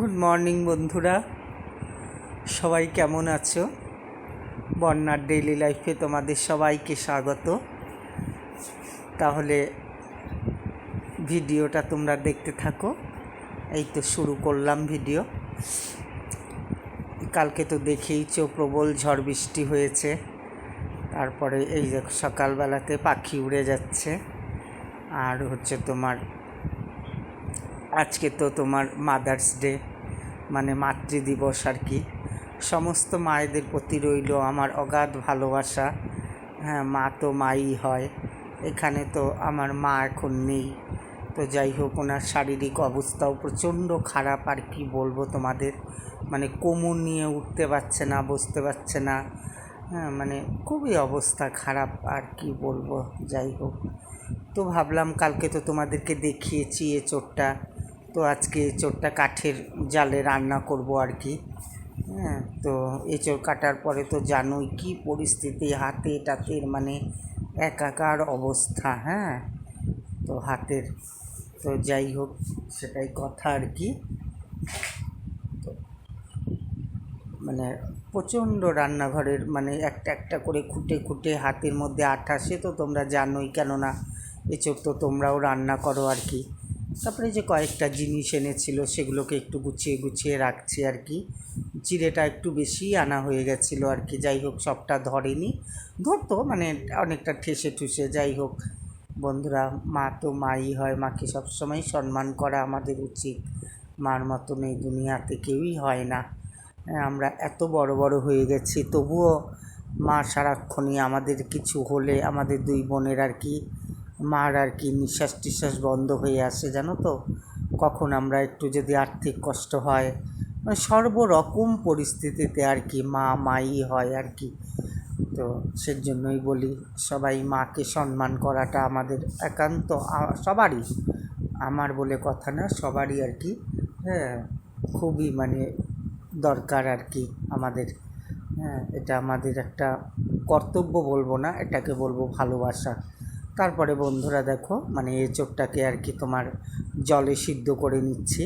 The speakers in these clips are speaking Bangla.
গুড মর্নিং বন্ধুরা। সবাই কেমন আছো? বন্যার ডেইলি লাইফে তোমাদের সবাইকে স্বাগত। তাহলে ভিডিওটা তোমরা দেখতে থাকো। এই তো শুরু করলাম ভিডিও। কালকে তো দেখেইছো প্রবল ঝড় বৃষ্টি হয়েছে। তারপরে এই সকালবেলাতে পাখি উড়ে যাচ্ছে। আর হচ্ছে তোমার আজকে তো তোমার মাদার্স ডে মানে মাতৃদিবস আর কি। সমস্ত মায়েদের প্রতি রইল আমার অগাধ ভালোবাসা। হ্যাঁ মা তো মাই হয়, এখানে তো আমার মা এখন নেই। তো যাই হোক, ওনার শারীরিক অবস্থাও প্রচণ্ড খারাপ, আর কি বলব তোমাদের? মানে কোমর নিয়ে উঠতে পারছে না, বসতে পারছে না। হ্যাঁ মানে খুবই অবস্থা খারাপ, আর কি বলব? যাই হোক, তো ভাবলাম কালকে তো তোমাদেরকে দেখিয়েছি এ চোরটা। তো আজকে এঁচোড়টা কাঠের জালে রান্না করব আর কি। হ্যাঁ তো এঁচোড় কাটার পরে তো জানোই কি পরিস্থিতি, হাতে টাতের মানে একাকার অবস্থা হ্যাঁ। তো হাতের, তো যাই হোক, সেটাই কথা আর কি। মানে প্রচণ্ড রান্নাঘরের মানে একটা একটা করে খুঁটে খুঁটে হাতের মধ্যে আঠা সে তো তোমরা জানোই, কেননা এঁচোড় তো তোমরাও রান্না করো আর কি। তারপরে যে কয়েকটা জিনিস এনেছিল সেগুলোকে একটু গুছিয়ে গুছিয়ে রাখছি আর কি। চিড়েটা একটু বেশি আনা হয়ে গেছিল আর কি। যাই হোক সবটা ধরেনি। ধরতো মানে অনেকটা ঠেসে ঠুসে। যাই হোক বন্ধুরা মা তো মাই হয় মাকে সবসময় সম্মান করা আমাদের উচিত। মার মতন এই দুনিয়াতে কেউই হয় না। হ্যাঁ, আমরা এত বড় বড় হয়ে গেছি তবুও মা সারাক্ষণই আমাদের কিছু হলে আমাদের দুই বোনের আর কি মার আর কি নিঃশ্বাস টিশ্বাস বন্ধ হয়ে আসে জানো তো। কখন আমরা একটু যদি আর্থিক কষ্ট হয় মানে সর্বরকম পরিস্থিতিতে আর কি মা, মাই হয় আর কি। তো সেজন্যই বলি, সবাই মাকে সম্মান করাটা আমাদের একান্ত সবারই। আমার বলে কথা না, সবারই আর কি হ্যাঁ খুবই মানে দরকার আর কি আমাদের। হ্যাঁ এটা আমাদের একটা কর্তব্য বলব না, এটাকে বলব ভালোবাসা। তারপরে বন্ধুরা দেখো মানে এঁচোড়টাকে আর কি তোমার জলে সিদ্ধ করে নিচ্ছি।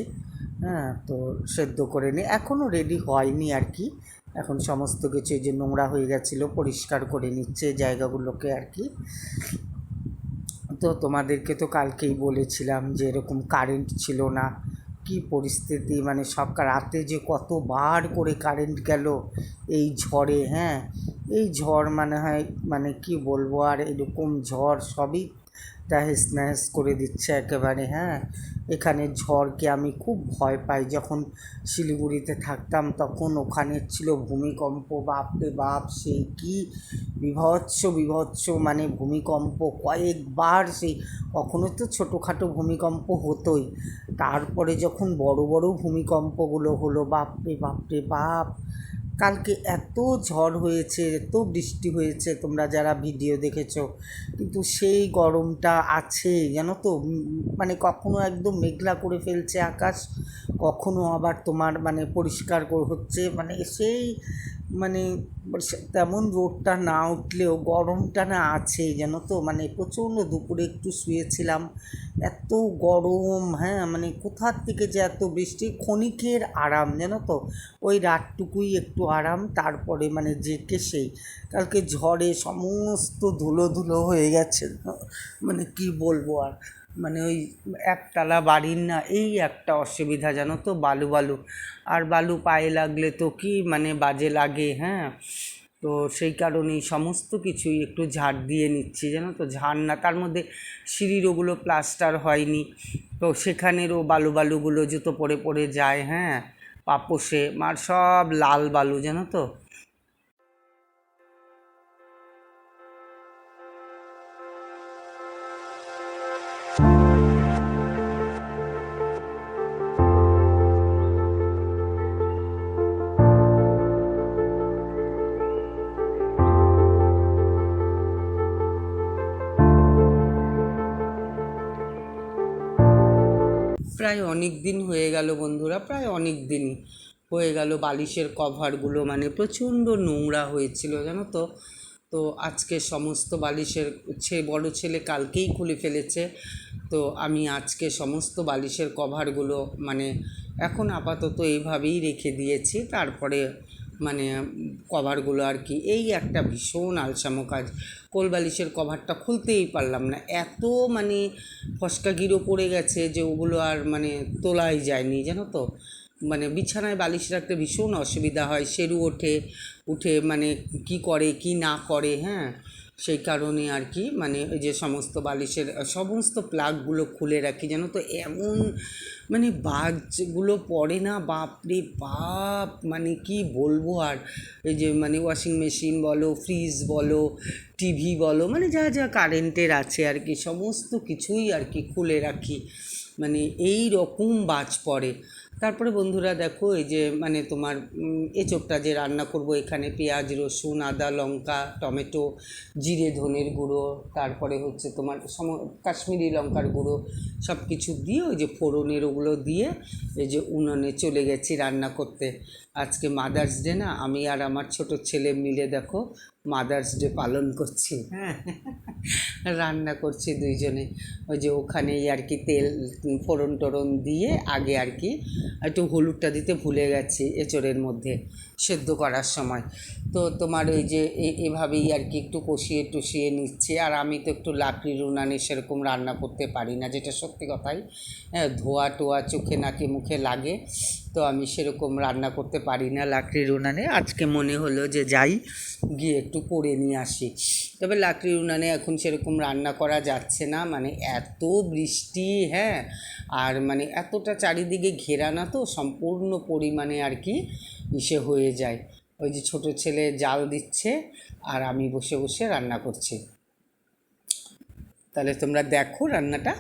হ্যাঁ তো সেদ্ধ করে নিই এখনও রেডি হয়নি আর কি। এখন সমস্ত কিছু যে নোংরা হয়ে গেছিল, পরিষ্কার করে নিচ্ছে জায়গাগুলোকে আর কি। তো তোমাদেরকে তো কালকেই বলেছিলাম যে এরকম কারেন্ট ছিল না। কি পরিস্থিতি মানে সব রাতে যে কতবার করে কারেন্ট গেল এই ঝড়ে হ্যাঁ? এই ঝড় মানে হয় মানে কি বলব আর এরকম ঝড় সবই তাহেস নাহেস করে দিচ্ছে একেবারে হ্যাঁ? এখানে ঝড়কে আমি খুব ভয় পাই। যখন শিলিগুড়িতে থাকতাম তখন ওখানে ছিল ভূমিকম্প বাপরে বাপ সেই কি বিভৎস বিভৎস মানে ভূমিকম্প, কয়েকবার সেই কখনো তো ছোটোখাটো ভূমিকম্প হতোই। তারপরে যখন বড় বড় ভূমিকম্পগুলো হলো বাপরে বাপরে বাপ কালকে এত ঝড় হয়েছে, এত বৃষ্টি হয়েছে, তোমরা যারা ভিডিও দেখেছ। কিন্তু সেই গরমটা আছে, জানো তো? মানে কখনো একদম মেঘলা করে ফেলছে আকাশ, কখনো আবার তোমার মানে পরিষ্কার হচ্ছে মানে সেই মানে তেমন রোদটা না উঠলেও গরমটা না আছে জানো তো? মানে প্রচণ্ড দুপুরে একটু শুয়েছিলাম, এত গরম হ্যাঁ মানে কোথার থেকে যে এত বৃষ্টি? ক্ষণিকের আরাম, জানো তো? ওই রাতটুকুই একটু আরাম, তারপরে মানে যে কে সেই, কালকে ঝড়ে সমস্ত ধুলো ধুলো হয়ে গেছে মানে কি বলব আর? মানে ওই একতলা বাড়ির না, এই একটা অসুবিধা জানো তো বালু বালু। আর বালু পায়ে লাগলে তো কি মানে বাজে লাগে হ্যাঁ? তো সেই কারণেই সমস্ত কিছুই একটু ঝাড় দিয়ে নিচ্ছি, জানো তো? ঝাড় না, তার মধ্যে সিঁড়ির ওগুলো প্লাস্টার হয়নি। তো সেখানেরও বালু বালুগুলো জুতো পরে পরে যায় হ্যাঁ? পাপোশে মার সব লাল বালু, জানো তো? অনেক দিন হয়ে গেল বন্ধুরা, প্রায় অনেক দিন হয়ে গেল বালিশের কভারগুলো মানে প্রচণ্ড নোংরা হয়েছিল, জানো তো? তো আজকে সমস্ত বালিশের ছে, বড় ছেলে কালকেই খুলে ফেলেছে। তো আমি আজকে সমস্ত বালিশের কভারগুলো মানে এখন আপাতত এইভাবেই রেখে দিয়েছি। তারপরে মানে কভারগুলো আর কি, এই একটা ভীষণ আলসামো কাজ। কোল বালিশের কভারটা খুলতেই পারলাম না। এত মানে ফসকা গিরো পড়ে গেছে যে ওগুলো আর মানে তোলাই যায়নি, জানো তো? মানে বিছানায় বালিশ রাখতে ভীষণ অসুবিধা হয়, সেরু ওঠে, উঠে মানে কি করে, কি না করে হ্যাঁ? সেই কারণে আর কি মানে ওই যে সমস্ত বালিশের সমস্ত প্লাগগুলো খুলে রাখি যেন তো, এমন মানে বাজগুলো পড়ে না, বাপরে বাপ মানে কি বলব আর? এই যে মানে ওয়াশিং মেশিন বলো ফ্রিজ বলো টিভি বলো মানে যা যা কারেন্টের আছে আর কি, সমস্ত কিছুই আর কি খুলে রাখি। মানে এই রকম বাজ পড়ে। তারপরে বন্ধুরা দেখো, এই যে মানে তোমার এঁচোড়টা যে রান্না করব, এখানে পেঁয়াজ, রসুন, আদা, লঙ্কা, টমেটো, জিরে, ধনের গুঁড়ো, তারপরে হচ্ছে তোমার সম, কাশ্মীরি লঙ্কার গুঁড়ো সব কিছু দিয়ে ওই যে ফোড়নের ওগুলো দিয়ে এই যে উনুনে চলে গেছি রান্না করতে। আজকে মাদার্স ডে না, আমি আর আমার ছোট ছেলে মিলে দেখো মাদার্স ডে পালন করছি। রান্না করছি দুইজনে। ওই যে ওখানেই আর কি তেল ফোড়ন টোড়ন দিয়ে আগে আর কি একটু হলুদটা দিতে ভুলে গেছি এঁচড়ের মধ্যে সেদ্ধ করার সময়। তো তোমার ওই যে এভাবেই আর কি একটু কষিয়ে টুষিয়ে নিচ্ছে। আর আমি তো একটু লাকড়ির উনানে সেরকম রান্না করতে পারি না, যেটা সত্যি কথাই হ্যাঁ ধোয়া টোয়া চোখে নাকে মুখে লাগে। তো আমি সেরকম রান্না করতে পারি না লাকড়ির উনানে। আজকে মনে হলো যে যাই, গিয়ে একটু করে নিয়ে আসি। তবে লাকড়ির উনানে এখন সেরকম রান্না করা যাচ্ছে না মানে এত বৃষ্টি হ্যাঁ আর মানে এতটা চারিদিকে ঘেরা না তো, সম্পূর্ণ পরিমাণে আর কি ইসে হয়ে যায়। ওই যে ছোট ছেলে জাল দিচ্ছে, আর আমি বসে বসে রান্না করছি। তাহলে তোমরা দেখো রান্নাটা।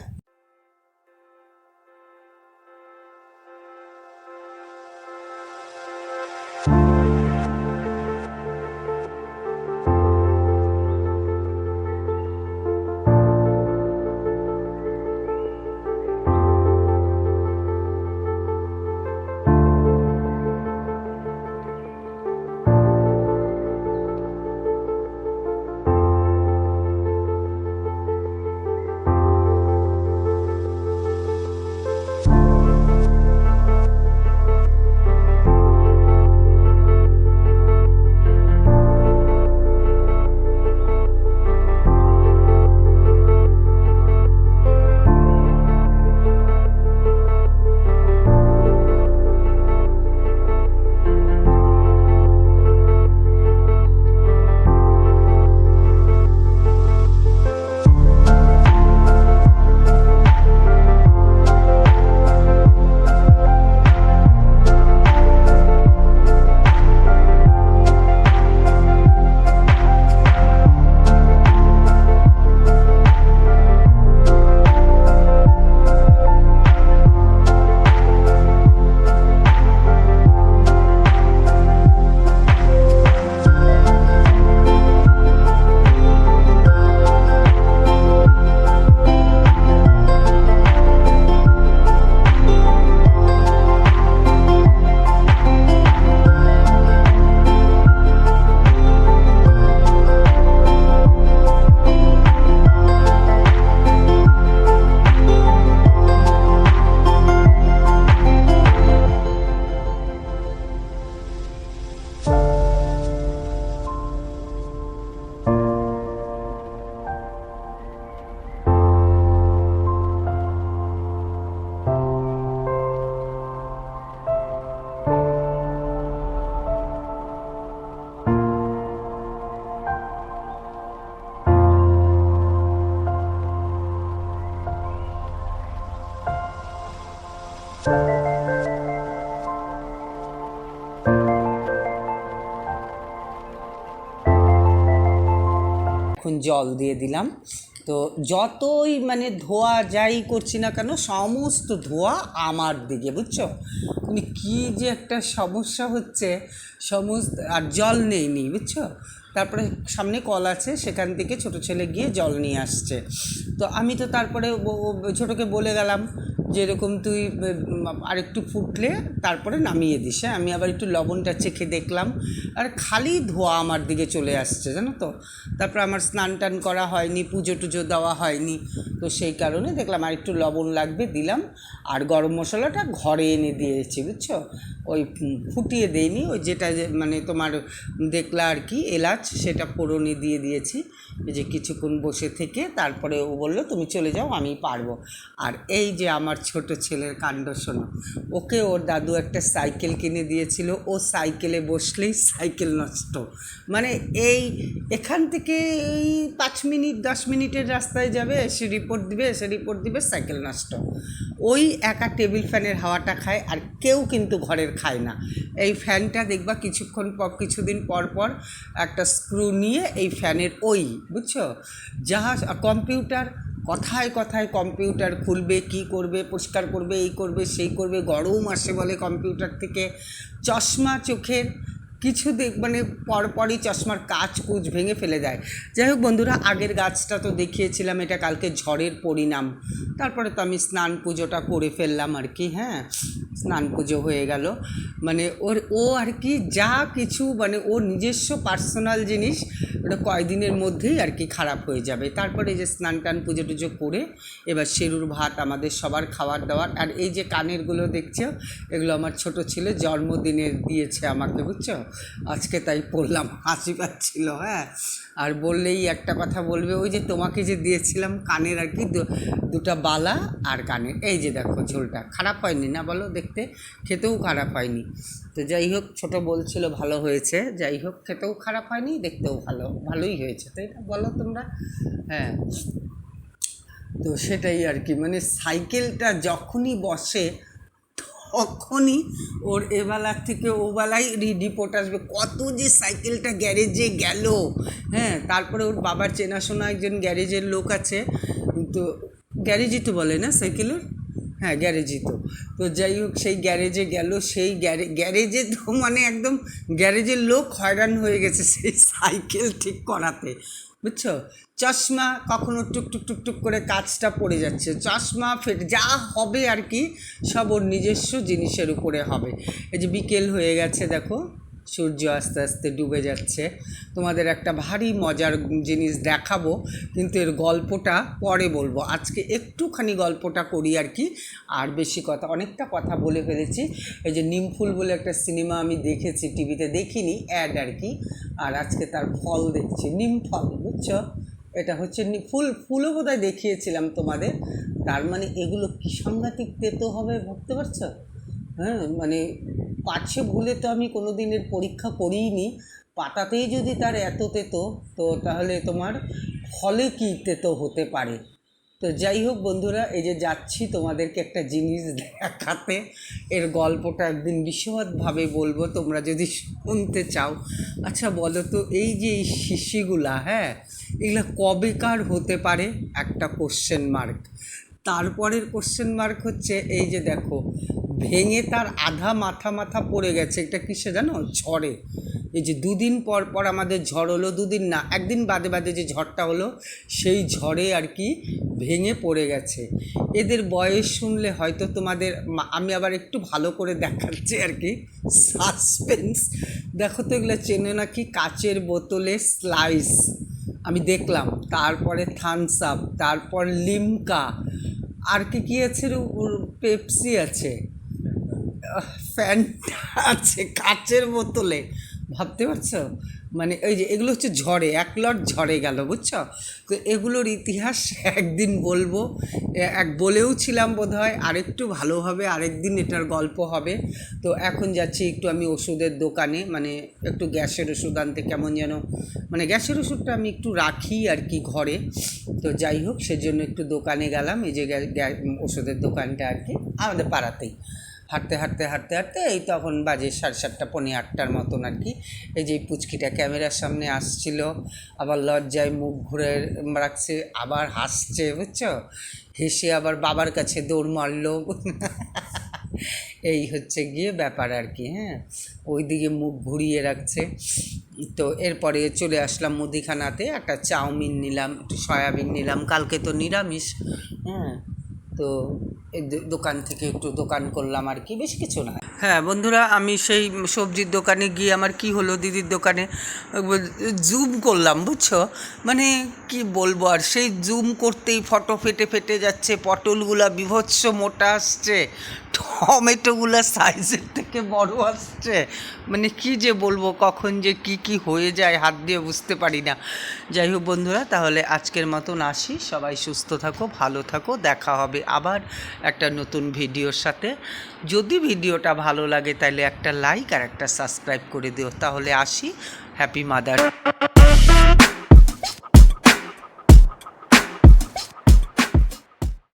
এখন জল দিয়ে দিলাম। তো যতই মানে ধোয়া যাই করছি না কেন, সমস্ত ধোয়া আমার দিকে, বুঝছ? মানে কী যে একটা সমস্যা হচ্ছে, সমস্ত, আর জল নেই নি বুঝছ? তারপরে সামনে কল আছে, সেখান থেকে ছোট ছেলে গিয়ে জল নিয়ে আসছে। তো আমি তো তারপরে ছোটোকে বলে গেলাম যে এরকম তুই আরেকটু ফুটলে তারপরে নামিয়ে দিস হ্যাঁ? আমি আবার একটু লবণটা চেখে দেখলাম, আর খালি ধোয়া আমার দিকে চলে আসছে, জানো তো? তারপর আমার স্নান টান করা হয়নি, পুজো টুজো দেওয়া হয়নি, তো সেই কারণে দেখলাম আর একটু লবণ লাগবে, দিলাম। আর গরম মশলাটা ঘরে এনে দিয়েছি, বুঝছ? ওই ফুটিয়ে দেইনি, ওই যেটা মানে তোমার দেখলা আর কি, এলাচ, সেটা ফোড়নে দিয়ে দিয়েছি। যে কিছুক্ষণ বসে থেকে তারপরে ও বলল, তুমি চলে যাও, আমি পারব। আর এই যে আমার ছোট ছেলের কাণ্ড শোনো। ওকে ওর দাদু একটা সাইকেল কিনে দিয়েছিল। ও সাইকেলে বসলেই সাইকেল নষ্ট। মানে এই এখান থেকে এই পাঁচ মিনিট, দশ মিনিটের রাস্তায় যাবে এসে রিপোর্ট দিবে এসে রিপোর্ট দিবে, সাইকেল নষ্ট। ওই একা টেবিল ফ্যানের হাওয়াটা খায় আর কেউ কিন্তু ঘরের খায় না। এই ফ্যানটা দেখবা কিছুক্ষণ পর, কিছুদিন পর পর একটা স্ক্রু নিয়ে এই ফ্যানের ওই, বুঝছ? যাহা কম্পিউটার কথায় কথায় কম্পিউটার খুলবে, কি করবে, পরিষ্কার করবে, এই করবে, সেই করবে, গরম আসে বলে কম্পিউটার থেকে। চশমা চোখের কিছু দেখ মানে পরপরই চশমার কাজ কুচ ভেঙে ফেলে দেয়। যাই হোক বন্ধুরা, আগের গাছটা তো দেখিয়েছিলাম, এটা কালকে ঝড়ের পরিণাম। তারপরে তো আমি স্নান পুজোটা করে ফেললাম আর কি হ্যাঁ? স্নান পুজো হয়ে গেল। মানে ওর ও আর কি যা কিছু মানে ওর নিজস্ব পার্সোনাল জিনিস ওটা কয়দিনের মধ্যেই আর কি খারাপ হয়ে যাবে। তারপরে যে স্নান টান পুজো টুজো করে এবার সেরুর ভাত আমাদের সবার খাবার দাবার আর এই যে কানেরগুলো দেখছ, এগুলো আমার ছোট ছেলে জন্মদিনের দিয়েছে আমাকে, বুঝছ? আজকে তাই পড়লাম, হাসি পাচ্ছিল হ্যাঁ। আর বললেই একটা কথা বলবে, ওই যে তোমাকে যে দিয়েছিলাম কানের আর কি দুটা বালা আর কানের। এই যে দেখো ঝোলটা, খারাপ হয়নি না বলো দেখতে? খেতেও খারাপ হয়নি। তো যাই হোক, ছোট বলছিল ভালো হয়েছে, যাই হোক, খেতেও খারাপ হয়নি, দেখতেও ভালো। ভালোই হয়েছে, তাই না? বলো তোমরা। হ্যাঁ। তো সেটাই আর কি মানে সাইকেলটা যখনই বসে, তখনই ওর এবেলার থেকে ওবেলায় রিপোর্ট আসবে, কত যে সাইকেলটা গ্যারেজে গেল। হ্যাঁ তারপরে ওর বাবার চেনাশোনা একজন গ্যারেজের লোক আছে, তো গ্যারেজই তো বলে না সাইকেলের? হ্যাঁ গ্যারেজই তো। তো যাই হোক, সেই গ্যারেজে গেল, সেই গ্যারে, গ্যারেজে তো মানে একদম গ্যারেজের লোক হয়রান হয়ে গেছে সেই সাইকেল ঠিক করাতে। বুঝছ? চশমা কখনো টুক টুক টুক টুক করে কাজটা পড়ে যাচ্ছে। চশমা ফেটে, যা হবে আর কি, সব ওর নিজস্ব জিনিসের উপরে হবে। এই যে বিকেল হয়ে গেছে, দেখো। সূর্য আস্তে আস্তে ডুবে যাচ্ছে। তোমাদের একটা ভারী মজার জিনিস দেখাবো, কিন্তু এর গল্পটা পরে বলব। আজকে একটুখানি গল্পটা করি আর কি, আর বেশি কথা, অনেকটা কথা বলে ফেলেছি। এই যে নিমফুল বলে একটা সিনেমা আমি দেখেছি, টিভিতে দেখিনি, অ্যাড আর কি, আর আজকে তার ফল দেখছি, নিম ফল, বুঝছ? এটা হচ্ছে ফুল, ফুলও বোধহয় দেখিয়েছিলাম তোমাদের। তার মানে এগুলো কি সাংঘাতিক তেতো হবে, ভাবতে পারছ? হ্যাঁ মানে পাচ্ছে ভুলে তো আমি কোনো দিনের পরীক্ষা করিইনি। পাতাতেই যদি তার এত তেতো, তো তাহলে তোমার ফলে কি তেতো হতে পারে? তো যাই হোক বন্ধুরা, এই যে যাচ্ছি তোমাদেরকে একটা জিনিস দেখাতে। এর গল্পটা একদিন বিশদভাবে বলব, তোমরা যদি শুনতে চাও। আচ্ছা বলো তো, এই যে এই শিশিগুলা হ্যাঁ এগুলা কবেকার হতে পারে? একটা কোশ্চেন মার্ক তারপরের কোশ্চেন মার্ক হচ্ছে, এই যে দেখো ভেঙে তার আধা মাথা মাথা পড়ে গেছে। এটা কিসে জানো? ঝড়ে। এই যে দুদিন পর পর আমাদের ঝড় হলো, দুদিন না, একদিন বাদে বাদে যে ঝড়টা হলো, সেই ঝড়ে আর কি ভেঙে পড়ে গেছে। এদের বয়স শুনলে হয়তো তোমাদের আমি আবার একটু ভালো করে দেখাচ্ছি আর কি। সাসপেন্স। দেখো তো এগুলো চেনে নাকি কাচের বোতলে স্লাইস। আমি দেখলাম, তারপরে থামস আপ, তারপর লিমকা। আর কি, কী আছে পেপসি আছে? ফ্যানটা আছে কাচের বোতলে, ভাবতে পারছ? মানে ওই যে এগুলো হচ্ছে ঝড়ে, এক লট ঝড়ে গেল, বুঝছ? তো এগুলোর ইতিহাস একদিন বলব এক বলেও ছিলাম বোধ হয় আরেকটু ভালোভাবে আরেকদিন এটার গল্প হবে। তো এখন যাচ্ছি একটু আমি ওষুধের দোকানে মানে একটু গ্যাসের ওষুধ আনতে, কেমন যেন মানে গ্যাসের ওষুধটা আমি একটু রাখি আর কি ঘরে। তো যাই হোক, সেজন্য একটু দোকানে গেলাম, এই যে ওষুধের দোকানটা আর কি, আমাদের পাড়াতেই। হাঁটতে হাঁটতে হাঁটতে হাঁটতে এই তখন বাজে সাড়ে সাতটা, পৌনে আটটার মতন আর কি। এই যে পুচকিটা ক্যামেরার সামনে আসছিল, আবার লজ্জায় মুখ ঘুরে রাখছে, আবার হাসছে, বুঝছ? হেসে আবার বাবার কাছে দৌড় মারলো। এই হচ্ছে গিয়ে ব্যাপার আর কি হ্যাঁ? ওইদিকে মুখ ঘুরিয়ে রাখছে। তো এরপরে চলে আসলাম মুদিখানাতে, একটা চাউমিন নিলাম, একটু সয়াবিন নিলাম, কালকে তো নিরামিষ হ্যাঁ? তো দোকান থেকে একটু দোকান করলাম আর কি, বেশ কিছু না। হ্যাঁ বন্ধুরা, আমি সেই সবজির দোকানে গিয়ে আমার কি হলো দিদির দোকানে জুম করলাম, বুঝছ? মানে কি বলব আর, সেই জুম করতেই ফটো ফেটে ফেটে যাচ্ছে, পটলগুলা বিভৎস মোটা আসছে। টমেটোগুলো সাইজের থেকে বড় আসছে। মানে কি যে বলব, কখন যে কি কি হয়ে যায়, হাত দিয়ে বুঝতে পারি না। যাই হোক বন্ধুরা, তাহলে আজকের মতন আসি। সবাই সুস্থ থাকো, ভালো থাকো, দেখা হবে আবার একটা নতুন ভিডিওর সাথে। যদি ভিডিওটা ভালো লাগে তাহলে একটা লাইক আর একটা সাবস্ক্রাইব করে দিও। তাহলে আসি হ্যাপি মাদার